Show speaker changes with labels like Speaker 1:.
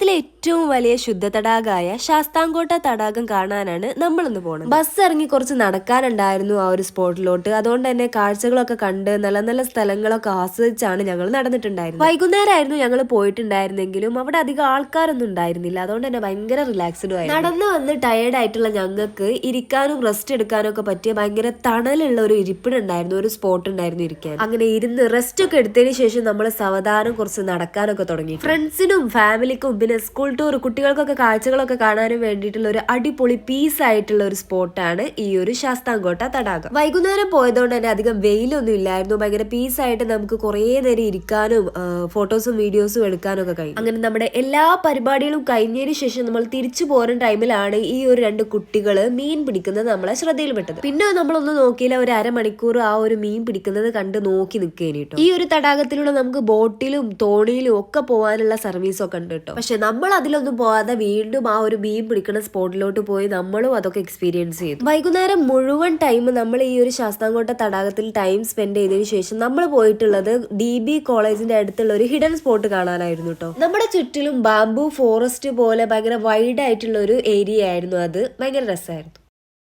Speaker 1: കേരളത്തിലെ ഏറ്റവും വലിയ ശുദ്ധ തടാകമായ ശാസ്താംകോട്ട തടാകം കാണാനാണ് നമ്മളൊന്ന് പോകുന്നത് ബസ് ഇറങ്ങി കുറച്ച് നടക്കാനുണ്ടായിരുന്നു ആ ഒരു സ്പോട്ടിലോട്ട്. അതുകൊണ്ട് തന്നെ കാഴ്ചകളൊക്കെ കണ്ട് നല്ല നല്ല സ്ഥലങ്ങളൊക്കെ ആസ്വദിച്ചാണ് ഞങ്ങൾ നടന്നിട്ടുണ്ടായിരുന്നത്. വൈകുന്നേരമായിരുന്നു ഞങ്ങൾ പോയിട്ടുണ്ടായിരുന്നെങ്കിലും അവിടെ അധികം ആൾക്കാരൊന്നും ഉണ്ടായിരുന്നില്ല. അതുകൊണ്ട് തന്നെ ഭയങ്കര റിലാക്സ്ഡ് ആയിരുന്നു. നടന്നു വന്ന് ടയേർഡ് ആയിട്ടുള്ള ഞങ്ങൾക്ക് ഇരിക്കാനും റെസ്റ്റ് എടുക്കാനും ഒക്കെ പറ്റിയ ഭയങ്കര തണലുള്ള ഒരു ഇരിപ്പിടുണ്ടായിരുന്നു ഒരു സ്പോട്ട് ഉണ്ടായിരുന്നു ഇരിക്കാൻ. അങ്ങനെ ഇരുന്ന് റെസ്റ്റ് ഒക്കെ എടുത്തതിന് ശേഷം നമ്മൾ സാവധാനം കുറച്ച് നടക്കാനൊക്കെ തുടങ്ങി. ഫ്രണ്ട്സിനും ഫാമിലിക്കും പിന്നെ സ്കൂൾ ടൂർ കുട്ടികൾക്കൊക്കെ കാഴ്ചകളൊക്കെ കാണാനും വേണ്ടിയിട്ടുള്ള ഒരു അടിപൊളി പീസ് ആയിട്ടുള്ള ഒരു സ്പോട്ടാണ് ഈ ഒരു ശാസ്താംകോട്ട തടാകം. വൈകുന്നേരം പോയതുകൊണ്ട് തന്നെ അധികം വെയിലൊന്നും ഇല്ലായിരുന്നു. ഭയങ്കര പീസ് ആയിട്ട് നമുക്ക് കുറേ നേരം ഇരിക്കാനും ഫോട്ടോസും വീഡിയോസും എടുക്കാനും ഒക്കെ കഴിയും അങ്ങനെ നമ്മുടെ എല്ലാ പരിപാടികളും കഴിഞ്ഞതിന് ശേഷം നമ്മൾ തിരിച്ചു പോരുന്ന ടൈമിലാണ് ഈ ഒരു രണ്ട് കുട്ടികൾ മീൻ പിടിക്കുന്നത് നമ്മളെ ശ്രദ്ധയിൽപ്പെട്ടത്. പിന്നെ നമ്മളൊന്ന് നോക്കിയില്ല ഒരു അരമണിക്കൂർ ആ ഒരു മീൻ പിടിക്കുന്നത് കണ്ട് നോക്കി നിൽക്കേനിട്ടോ ഈ ഒരു തടാകത്തിലൂടെ നമുക്ക് ബോട്ടിലും തോണിയിലും ഒക്കെ പോകാനുള്ള സർവീസ് ഒക്കെ ഉണ്ട് കേട്ടോ പക്ഷെ നമ്മൾ അതിലൊന്നും പോകാതെ വീണ്ടും ആ ഒരു മീൻ പിടിക്കുന്ന സ്പോട്ടിലോട്ട് പോയി നമ്മളും അതൊക്കെ എക്സ്പീരിയൻസ് ചെയ്തു. വൈകുന്നേരം മുഴുവൻ ടൈം നമ്മൾ ഈ ഒരു ശാസ്താംകോട്ട തടാകത്തിൽ ടൈം സ്പെൻഡ് ചെയ്തതിനു ശേഷം നമ്മൾ പോയിട്ടുള്ളത് ഡി ബി കോളേജിന്റെ അടുത്തുള്ള ഒരു ഹിഡൻ സ്പോട്ട് കാണാനായിരുന്നു കേട്ടോ നമ്മുടെ ചുറ്റിലും ബാംബു ഫോറസ്റ്റ് പോലെ ഭയങ്കര വൈഡ് ആയിട്ടുള്ള ഒരു ഏരിയ ആയിരുന്നു അത്. ഭയങ്കര രസമായിരുന്നു